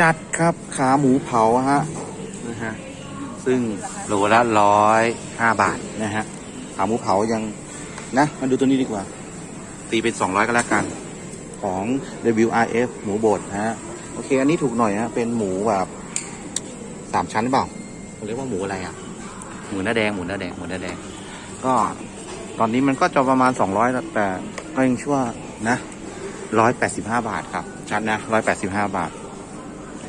จัดครับขาหมูเผาฮะนะฮะซึ่งโลละร้อยห้าบาทนะฮะขาหมูเผายังนะมาดูตัวนี้ดีกว่า ตีเป็นสองร้อยก็แล้วกัน ของ WRF หมูบดฮะโอเค อันนี้ถูกหน่อยฮะเป็นหมูแบบสามชั้นหรือเปล่าเขาเรียกว่าหมูอะไรอะ หมูเนื้อแดงหมูเนื้อแดงหมูเนื้อแดง ก็ตอนนี้มันก็จะประมาณสองร้อยแต่ก็ยังชั่วนะร้อยแปดสิบห้าบาทครับชัดนะร้อยแปดสิบห้าบาท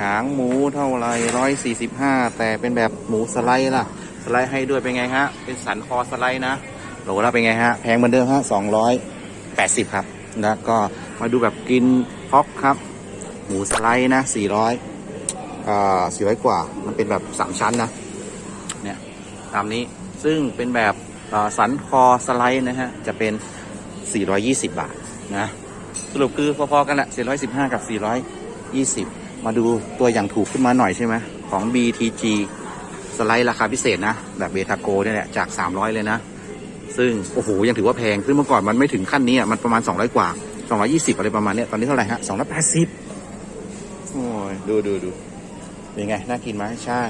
หางหมูเท่าไรร้อยสี่สิบห้าแต่เป็นแบบหมูสไลด์ล่ะ สไลด์ให้ด้วยเป็นไงฮะ เป็นสันคอสไลด์นะโหลละเป็นไงฮะ แพงเหมือนเดิมฮะสองร้อยแปดสิบครับ แล้วก็มาดูแบบกินพ็อกครับ หมูสไลด์นะสี่ร้อยอ่าสี่ร้อยกว่า มันเป็นแบบสามชั้นนะ เนี่ย ตามนี้ ซึ่งเป็นแบบสันคอสไลด์นะฮะ จะเป็น 420 บาทนะ สรุปคือพอๆกันแหละ415 กับ 420 มาดูตัวอย่างถูกขึ้นมาหน่อยใช่ไหมของ BTG สไลด์ราคาพิเศษนะ แบบเบทาโกเนี่ยแหละจาก 300 เลยนะ ซึ่ง โอ้โห ยังถือว่าแพงซึ่งเมื่อก่อนมันไม่ถึงขั้นนี้อะมันประมาณ 200 กว่า 220 อะไรประมาณเนี้ยตอนนี้เท่าไหร่ฮะ280 โอ้ย ดูดูดูเป็นไง น่ากินไหมใช่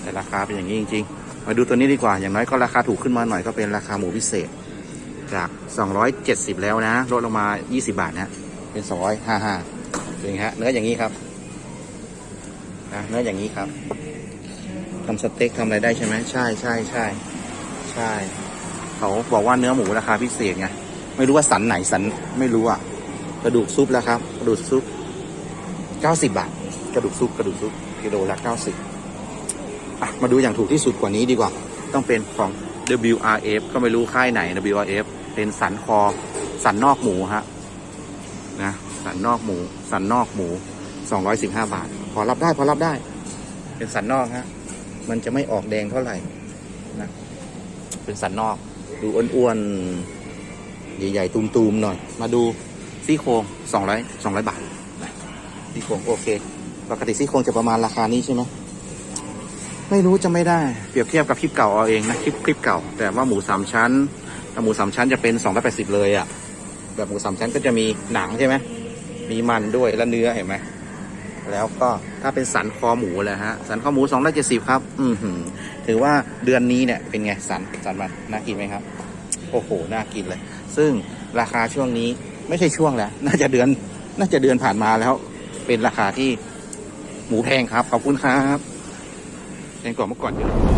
แต่ราคาเป็นอย่างนี้จริง ๆ มาดูตัวนี้ดีกว่าอย่างน้อยก็ราคาถูกขึ้นมาหน่อยก็เป็นราคาหมูพิเศษจาก 270 แล้วนะ ลดลงมา 20 บาทนะ เป็น 255เป็นไงฮะ เนื้ออย่างนี้ครับ นะเนื้ออย่างนี้ครับทำสเต็กทำอะไรได้ใช่ไหมใช่ใช่ใช่ใช่ เขาบอกว่าเนื้อหมูราคาพิเศษไงไม่รู้ว่าสันไหนสันไม่รู้อะกระดูกซุปแล้วครับ กระดูกซุป90บบาทกระดูกซุปกระดูกซุปกิโลละ90อะมาดูอย่างถูกที่สุดกว่านี้ดีกว่า ต้องเป็นของ WRF ก็ไม่รู้ค่ายไหน WRF เป็นสันคอ สันนอกหมูฮะนะสันนอกหมู สันนอกหมู 215 บาท อรับได้พอรับได้ เป็นสันนอกฮะมันจะไม่ออกแดงเท่าไหร่นะเป็นสันนอก ดูอ้วนๆใหญ่ๆตูมๆหน่อย มาดูซี่โครง200 200บาทนะซี่โครงโอเคปกติซี่โครงจะประมาณราคานี้ใช่ไหมไม่รู้จะไม่ได้เปรียบเทียบกับคลิปเก่าเอาเองนะคลิปคลิปเก่า แต่ว่าหมูสามชั้นถ้าหมูสามชั้นจะเป็นสองร้อยแปดสิบเลยอะ่ะแบบหมูสามชั้นก็จะมีหนังใช่ไหมมีมันด้วยแล้วเนื้อเห็นไหม แล้วก็ถ้าเป็นสันคอหมูเลยฮะ สันคอหมูสองร้อยเจ็ดสิบครับ อือหือ ถือว่าเดือนนี้เนี่ยเป็นไง สันสันมันน่ากินไหมครับ โอ้โห น่ากินเลย ซึ่งราคาช่วงนี้ไม่ใช่ช่วงแล้ว น่าจะเดือน น่าจะเดือนผ่านมาแล้ว เป็นราคาที่หมูแพงครับ ขอบคุณครับแพงกว่าเมื่อก่อนเยอะ